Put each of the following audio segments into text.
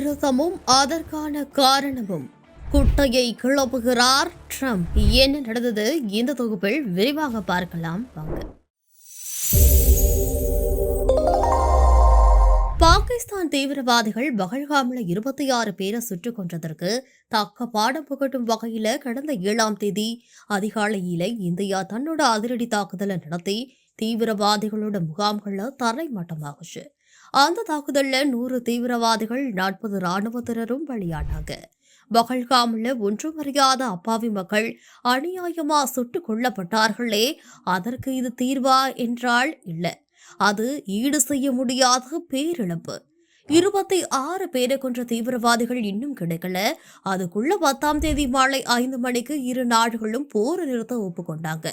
நிறுத்தமும் அதற்கான காரணமும். குட்டையை கிளப்புகிறார் ட்ரம்ப். என்ன நடந்தது? இந்த தொகுப்பில் விரிவாக பார்க்கலாம். வாங்க. பாகிஸ்தான் தீவிரவாதிகள் பகல்காமில் இருபத்தி ஆறு பேரை சுட்டுக் கொன்றதற்கு தக்க பாடம் புகட்டும் வகையில் கடந்த ஏழாம் தேதி அதிகாலையில இந்தியா தன்னோட அதிரடி தாக்குதலை நடத்தி தீவிரவாதிகளோட முகாம்களை தரைமட்டமாகுச்சு. அந்த தாக்குதலில் நூறு தீவிரவாதிகள் நாற்பது ராணுவத்தினரும் பலியானாங்க. பகல்காமில் ஒன்றும் அறியாத அப்பாவி மக்கள் அநியாயமா சுட்டுக் கொல்லப்பட்டார்களே அதற்கு இது தீர்வா என்றால் இல்லை. அது ஈடு செய்ய முடியாத பேரிழப்பு. இருபத்தி ஆறு பேரை கொன்ற தீவிரவாதிகள் இன்னும் கிடைக்கல. அதுக்குள்ள பத்தாம் தேதி மாலை ஐந்து மணிக்கு இரு நாடுகளும் போர் நிறுத்த ஒப்புக்கொண்டாங்க.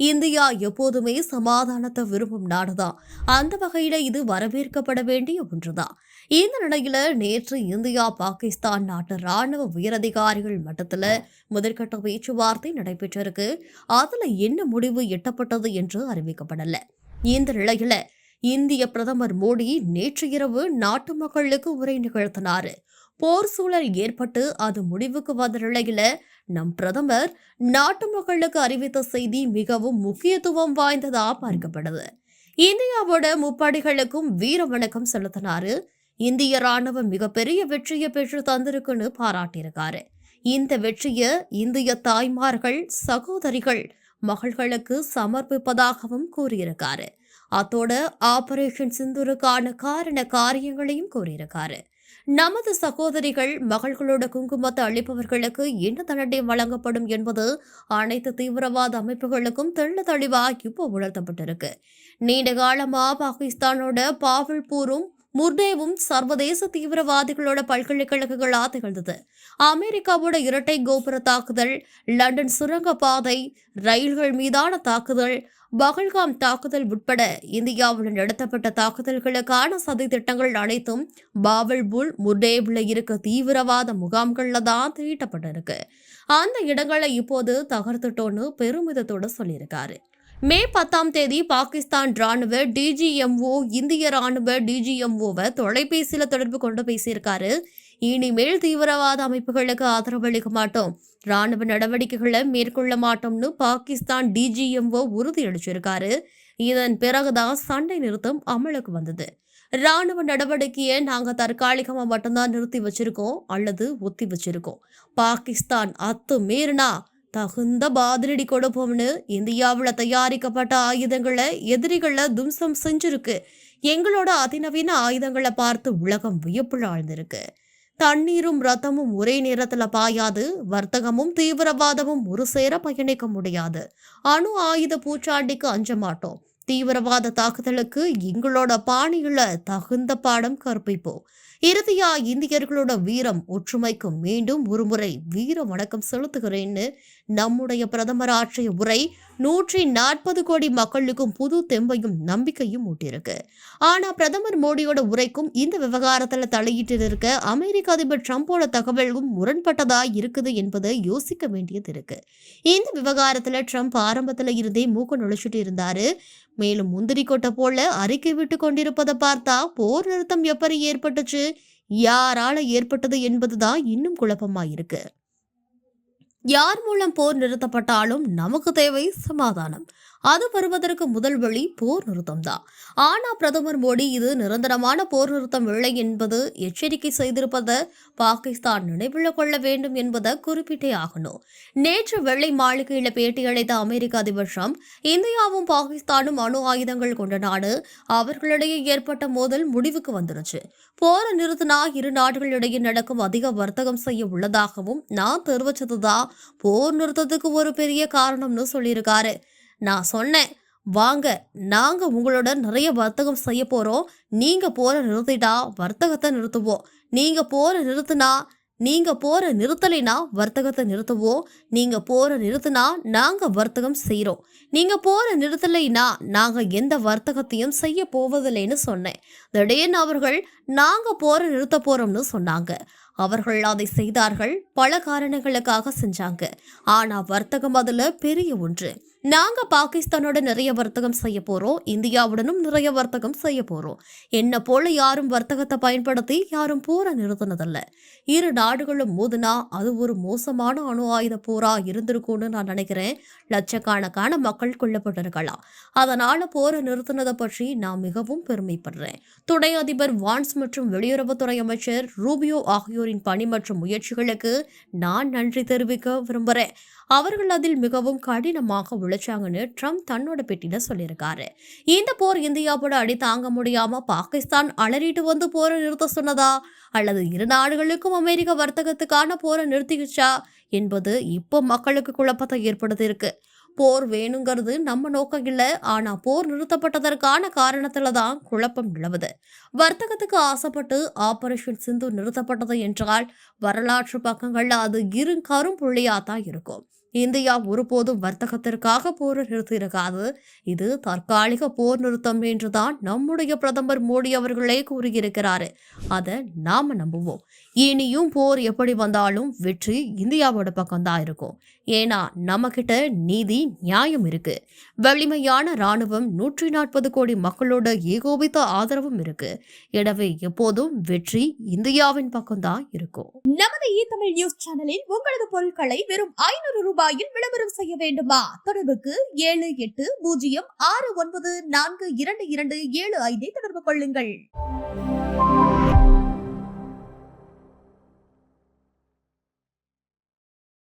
இந்தியா எப்போதுமே சமாதானத்தை விரும்பும் நாடுதான். அந்த வகையில இது வரவேற்கப்பட வேண்டிய ஒன்றுதான். இந்த நிலையில நேற்று இந்தியா பாகிஸ்தான் நாட்டு ராணுவ உயரதிகாரிகள் மட்டத்துல முதற்கட்ட பேச்சுவார்த்தை நடைபெற்றிருக்கு. அதுல என்ன முடிவு எட்டப்பட்டது என்று அறிவிக்கப்படல. இந்த நிலையில இந்திய பிரதமர் மோடி நேற்று இரவு நாட்டு மக்களுக்கு உரை நிகழ்த்தினாரு. போர் சூழல் ஏற்பட்டு அது முடிவுக்கு வந்த நிலையில நம் பிரதமர் நாட்டு மக்களுக்கு அறிவித்த செய்தி மிகவும் முக்கியத்துவம் வாய்ந்ததா பார்க்கப்படுது. இந்தியாவோட முப்படைகளுக்கும் வீர வணக்கம் செலுத்தினாரு. இந்திய ராணுவம் மிகப்பெரிய வெற்றியை பெற்று தந்திருக்குன்னு பாராட்டியிருக்காரு. இந்த வெற்றியை இந்திய தாய்மார்கள் சகோதரிகள் மகள்களுக்கு சமர்ப்பிப்பதாகவும் கூறியிருக்காரு. அத்தோட ஆபரேஷன் சிந்துருக்கான காரண காரியங்களையும் கூறியிருக்காரு. நமது சகோதரிகள் மகள்களோட குங்குமத்தை அளிப்பவர்களுக்கு என்ன தண்டனை வழங்கப்படும் என்பது அனைத்து தீவிரவாத அமைப்புகளுக்கும் தெள்ள தெளிவா இப்போ உணர்த்தப்பட்டிருக்கு. நீண்ட காலமா பாகிஸ்தானோட பாவல்பூரும் முர்தேவும் சர்வதேச தீவிரவாதிகளோட பல்கலைக்கழகங்களா திகழ்ந்தது. அமெரிக்காவோட இரட்டை கோபுர தாக்குதல் லண்டன் சுரங்கப்பாதை ரயில்கள் மீதான தாக்குதல் பகல்காம் தாக்குதல் உட்பட இந்தியாவுடன் நடத்தப்பட்ட தாக்குதல்களுக்கான சதி திட்டங்கள் அனைத்தும் பாவல்புல் முர்டேவில் இருக்க தீவிரவாத முகாம்கள்ல தான் தீட்டப்பட்டிருக்கு. அந்த இடங்களை இப்போது தகர்த்துட்டோன்னு பெருமிதத்தோட சொல்லியிருக்காரு. மே பத்தாம் தேதி பாகிஸ்தான் ராணுவ டிஜிஎம்ஓ இந்திய ராணுவ டிஜிஎம்ஓவை தொலைபேசியில் தொடர்பு கொண்டு பேசியிருக்காரு. இனிமேல் தீவிரவாத அமைப்புகளுக்கு ஆதரவளிக்க மாட்டோம். ராணுவ நடவடிக்கைகளை மேற்கொள்ள மாட்டோம்னு பாகிஸ்தான் டிஜிஎம்ஓ உறுதியளிச்சிருக்காரு இதன் பிறகுதான் சண்டை நிறுத்தம் அமலுக்கு வந்தது. ராணுவ நடவடிக்கையை நாங்கள் தற்காலிகமாக மட்டும்தான் நிறுத்தி வச்சிருக்கோம் அல்லது ஒத்தி வச்சிருக்கோம். பாகிஸ்தான் அத்து மீறினா தகுந்த பாதிரடி கொடுப்போம்னு இந்தியாவில் தயாரிக்கப்பட்ட ஆயுதங்களை எதிரிகளை தும்சம் செஞ்சிருக்கு. எங்களோட அதிநவீன ஆயுதங்களை பார்த்து உலகம் வியப்புல ஆழ்ந்திருக்கு. தண்ணீரும் ரத்தமும் ஒரே நேரத்துல பாயாது வர்த்தகமும் தீவிரவாதமும் ஒரு சேர பயணிக்க முடியாது. அணு ஆயுத பூச்சாண்டிக்கு அஞ்ச மாட்டோம். தீவிரவாத தாக்குதலுக்கு எங்களோட பாணிகளை தகுந்த பாடம் கற்பிப்போம். இறுதியா இந்தியர்களோட வீரம் ஒற்றுமைக்கு மீண்டும் ஒருமுறை வீர வணக்கம் செலுத்துகிறேன்னு நம்முடைய பிரதமர் ஆற்றிய உரை நூற்றி நாற்பது கோடி மக்களுக்கும் புது தெம்பையும் நம்பிக்கையும் ஊட்டியிருக்கு. ஆனா பிரதமர் மோடியோட உரைக்கும் இந்த விவகாரத்துல தலையிட்டு இருக்க அமெரிக்க அதிபர் ட்ரம்போட தகவலும் முரண்பட்டதா இருக்குது என்பதை யோசிக்க வேண்டியது இருக்கு. இந்த விவகாரத்துல ட்ரம்ப் ஆரம்பத்துல இருந்தே மூக்க நுழைச்சிட்டு இருந்தாரு. மேலும் முந்திரி கொட்டை போல அறிக்கை விட்டு கொண்டிருப்பதை பார்த்தா போர் நிறுத்தம் எப்படி ஏற்பட்டுச்சு? யாரால ஏற்பட்டது என்பதுதான் இன்னும் குழப்பமா இருக்கு யார் மூலம் போர் நிறுத்தப்பட்டாலும் நமக்கு தேவை சமாதானம். அது வருவதற்கு முதல் வழி போர் நிறுத்தம் தான் ஆனா பிரதமர் மோடி இது நிரந்தரமான போர் நிறுத்தம் இல்லை என்பது எச்சரிக்கை செய்திருப்பதை பாகிஸ்தான் நினைவில் கொள்ள வேண்டும் என்பதை குறிப்பிட்டே ஆகணும். நேற்று வெள்ளை மாளிகையில பேட்டியளித்த அமெரிக்க அதிபர் ட்ரம்ப் இந்தியாவும் பாகிஸ்தானும் அணு ஆயுதங்கள் கொண்ட நாடு அவர்களிடையே ஏற்பட்ட மோதல் முடிவுக்கு வந்துருச்சு. போரை நிறுத்தினா இரு நாடுகளிடையே நடக்கும் அதிக வர்த்தகம் செய்ய உள்ளதாகவும் நான் தெரிவிச்சதுதான் போர் நிறுத்தத்துக்கு ஒரு பெரிய காரணம்னு சொல்லியிருக்காரு. நான் சொன்னேன் வாங்க நாங்க உங்களோட நிறைய வர்த்தகம் செய்ய போறோம். நீங்க போற நிறுத்திட்டா வர்த்தகத்தை நிறுத்துவோம். நீங்க போற நிறுத்தினா நீங்க போற நிறுத்தலைனா வர்த்தகத்தை நிறுத்துவோம். நீங்க போற நிறுத்தினா நாங்க வர்த்தகம் செய்கிறோம் நீங்க போற நிறுத்தலைனா நாங்க எந்த வர்த்தகத்தையும் செய்ய போவதில்லைன்னு சொன்னேன். திடீர்னு அவர்கள் நாங்க போற நிறுத்த போறோம்னு சொன்னாங்க. அவர்கள் அதை செய்தார்கள் பல காரணங்களுக்காக செஞ்சாங்க. ஆனா வர்த்தகம் அதுல பெரிய ஒன்று. நாங்கள் பாகிஸ்தானோட நிறைய வர்த்தகம் செய்ய போகிறோம் இந்தியாவுடனும் நிறைய வர்த்தகம் செய்ய போகிறோம் என்ன போல யாரும் வர்த்தகத்தை பயன்படுத்தி யாரும் போரை நிறுத்தினதில்ல. இரு நாடுகளும் மோதுனா அது ஒரு மோசமான அணு ஆயுத போரா இருந்திருக்கும்னு நான் நினைக்கிறேன். லட்சக்கணக்கான மக்கள் கொல்லப்பட்டிருக்கலாம். அதனால போரை நிறுத்தினதை பற்றி நான் மிகவும் பெருமைப்படுறேன். துணை அதிபர் வான்ஸ் மற்றும் வெளியுறவுத்துறை அமைச்சர் ரூபியோ ஆகியோரின் பணி மற்றும் முயற்சிகளுக்கு நான் நன்றி தெரிவிக்க விரும்புகிறேன் அவர்கள் அதில் மிகவும் கடினமாக உழைச்சாங்கன்னு ட்ரம்ப் தன்னோட பெட்டியில சொல்லியிருக்காரு. இந்த போர் இந்தியாவோட அடி தாங்க முடியாம பாகிஸ்தான் அலறிட்டு வந்து போரை நிறுத்த சொன்னதா? அல்லது இரு நாடுகளுக்கும் அமெரிக்க வர்த்தகத்துக்கான போரை நிறுத்திக்கிச்சா? என்பது இப்போ மக்களுக்கு குழப்பத்தை ஏற்படுத்தியிருக்கு. போர் வேணுங்கிறது நம்ம நோக்கம் இல்லை. ஆனால் போர் நிறுத்தப்பட்டதற்கான காரணத்துல தான் குழப்பம் நிலவுது. வர்த்தகத்துக்கு ஆசைப்பட்டு ஆபரேஷன் சிந்து நிறுத்தப்பட்டது என்றால் வரலாற்று பக்கங்களில் அது இரு கரும்புள்ளியாக தான் இருக்கும். இந்தியா ஒருபோதும் வர்த்தகத்திற்காக போர் நிறுத்தியிருக்காது. இது தற்காலிக போர் நிறுத்தம் என்றுதான் நம்முடைய பிரதமர் மோடி அவர்களே கூறியிருக்கிறாரு. அதை நாம நம்புவோம். இனியும் போர் எப்படி வந்தாலும் வெற்றி இந்தியாவோட பக்கம்தான் இருக்கும். ஏன்னா நம்மக்கிட்ட நீதி நியாயம் இருக்கு. வலிமையான ராணுவம் நூற்றி நாற்பது கோடி மக்களோட ஏகோபித்த ஆதரவும் இருக்கு. எனவே எப்போதும் வெற்றி இந்தியாவின் பக்கம்தான் இருக்கும். நமது இ தமிழ் நியூஸ் சேனலில் உங்களது பொருட்களை வெறும் ஐநூறு ரூபாயில் விளம்பரம் செய்ய வேண்டுமா? தொடர்புக்கு ஏழு எட்டு பூஜ்ஜியம் ஆறு ஒன்பது நான்கு இரண்டு இரண்டு ஏழு ஐந்தை தொடர்பு கொள்ளுங்கள்.